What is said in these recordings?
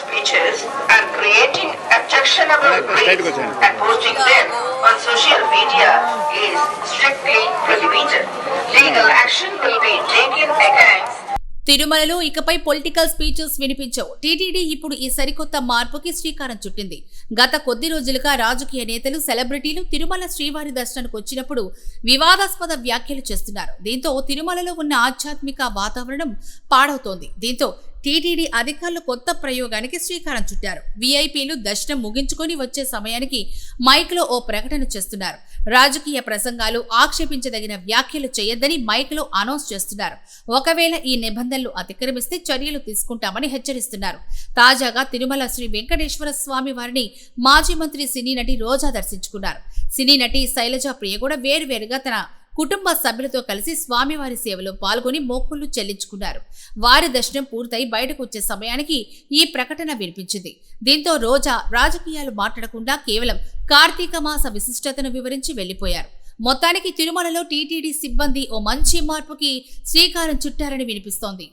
speeches and creating objectionable tweets and posting them on social media is strictly prohibited. Legal action will be taken against తిరుమలలో ఇకపై political speeches వినిపించవు. TTD ఇప్పుడు ఈ సరికొత్త మార్పుకి శ్రీకారం చుట్టింది. గత కొద్ది రోజులుగా రాజకీయ నేతలు సెలబ్రిటీలు తిరుమల శ్రీవారి దర్శనానికి వచ్చినప్పుడు వివాదాస్పద వ్యాఖ్యలు చేస్తున్నారు. దీంతో తిరుమలలో ఉన్న ఆధ్యాత్మిక వాతావరణం పాడవుతోంది. దీంతో టీటీడీ అధికారులు కొత్త ప్రయోగానికి శ్రీకారం చుట్టారు. వీఐపీలు దర్శనం ముగించుకొని వచ్చే సమయానికి మైక్లో ఓ ప్రకటన చేస్తున్నారు. రాజకీయ ప్రసంగాలు ఆక్షేపించదగిన వ్యాఖ్యలు చేయొద్దని మైక్లో అనౌన్స్ చేస్తున్నారు. ఒకవేళ ఈ నిబంధనలు అతిక్రమిస్తే చర్యలు తీసుకుంటామని హెచ్చరిస్తున్నారు. తాజాగా తిరుమల శ్రీ వెంకటేశ్వర స్వామి వారిని మాజీ మంత్రి సినీ నటి రోజా దర్శించుకున్నారు. సినీ నటి శైలజ ప్రియ కూడా వేరువేరుగా తన కుటుంబ సభ్యులతో కలిసి స్వామివారి సేవలో పాల్గొని మొక్కులు చెల్లించుకున్నారు. వారి దర్శనం పూర్తయి బయటకు వచ్చే సమయానికి ఈ ప్రకటన వినిపించింది. దీంతో రోజా రాజకీయాలు మాట్లాడకుండా కేవలం కార్తీక మాస విశిష్టతను వివరించి వెళ్ళిపోయారు మొత్తానికి తిరుమలలో టీటీడీ సిబ్బంది ఓ మంచి మార్పుకి శ్రీకారం చుట్టారని వినిపిస్తోంది.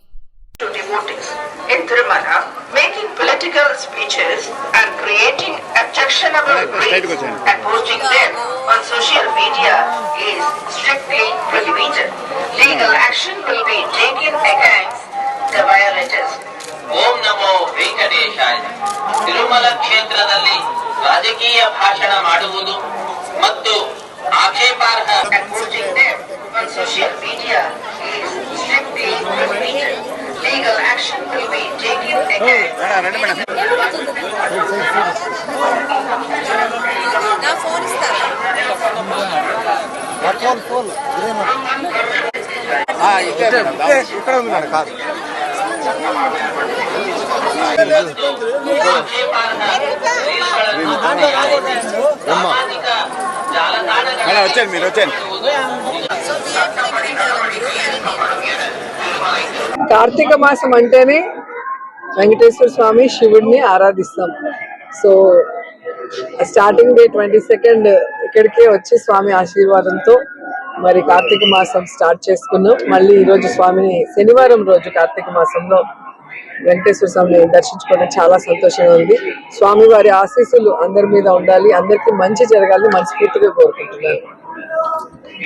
To devotees in Tirumala, making political speeches and creating tweets question. and posting them on social media is strictly prohibited. Legal action will be taken against the violators. ಓಂ ನಮೋ ವೆಂಕಟೇಶಾಯ ತಿರುಮಲ ಕ್ಷೇತ್ರದಲ್ಲಿ ರಾಜಕೀಯ ಭಾಷಣ ಮಾಡುವುದು ಮತ್ತು ಆಕ್ಷೇಪಾರ್ಹ and posting them on social media is strictly prohibited. Legal action will be taken against ఇక్కడ ఉంది కాదు వచ్చాను మీరు వచ్చాను కార్తీక మాసం అంటేనే వెంకటేశ్వర స్వామి శివుడిని ఆరాధిస్తాం. So starting day twenty second ఇక్కడికే వచ్చి స్వామి ఆశీర్వాదంతో మరి కార్తీక మాసం స్టార్ట్ చేసుకున్నాం మళ్ళీ ఈ రోజు స్వామిని శనివారం రోజు కార్తీక మాసంలో వెంకటేశ్వర స్వామిని దర్శించుకోవడం చాలా సంతోషంగా ఉంది. స్వామి వారి ఆశీస్సులు అందరి మీద ఉండాలి. అందరికీ మంచి జరగాలని మనస్ఫూర్తిగా కోరుకుంటున్నాను.